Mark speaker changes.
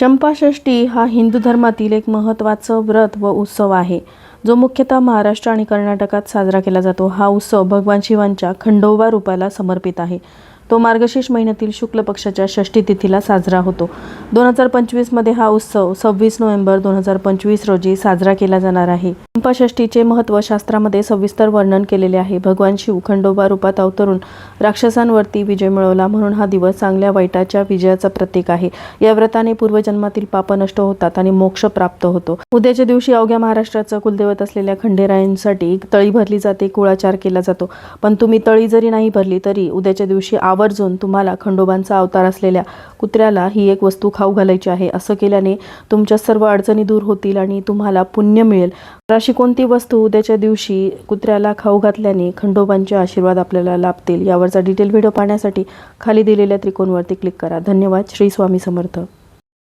Speaker 1: चंपाषष्ठी हा हिंदू धर्मातील एक महत्त्वाचं व्रत व उत्सव आहे. जो मुख्यतः महाराष्ट्र आणि कर्नाटकात साजरा केला जातो. हा उत्सव भगवान शिवांच्या खंडोबा रूपाला समर्पित आहे. तो मार्गशीर्ष महिन्यातील शुक्ल पक्षाच्या षष्ठी तिथीला साजरा होतो. दोन हजार पंचवीसमध्ये हा उत्सव सव्वीस नोव्हेंबर दोन हजार पंचवीस रोजी साजरा केला जाणार आहे. चंपाषष्ठीचे महत्त्व शास्त्रामध्ये सविस्तर वर्णन केलेले आहे. भगवान शिव खंडोबा रूपात अवतरून राक्षसांवरती विजय मिळवला म्हणून हा दिवस चांगल्या वाईटाच्या विजयाचं प्रतीक आहे. या व्रताने पूर्वजन्मातील पाप नष्ट होतात आणि मोक्ष प्राप्त होतो. उद्याच्या दिवशी अवघ्या महाराष्ट्राचं कुलदैवत असलेल्या खंडेरायांसाठी तळी भरली जाते कुळाचार केला जातो. पण तुम्ही तळी जरी नाही भरली तरी उद्याच्या दिवशी आवड आवर्जून तुम्हाला खंडोबांचा अवतार असलेल्या कुत्र्याला ही एक वस्तू खाऊ घालायची आहे असं केल्याने तुमच्या सर्व अडचणी दूर होतील आणि तुम्हाला पुण्य मिळेल. अशी कोणती वस्तू उद्याच्या दिवशी कुत्र्याला खाऊ घातल्याने खंडोबांचे आशीर्वाद आपल्याला लाभतील? यावरचा डिटेल व्हिडिओ पाहण्यासाठी खाली दिलेल्या त्रिकोणवरती क्लिक करा. धन्यवाद. श्री स्वामी समर्थ.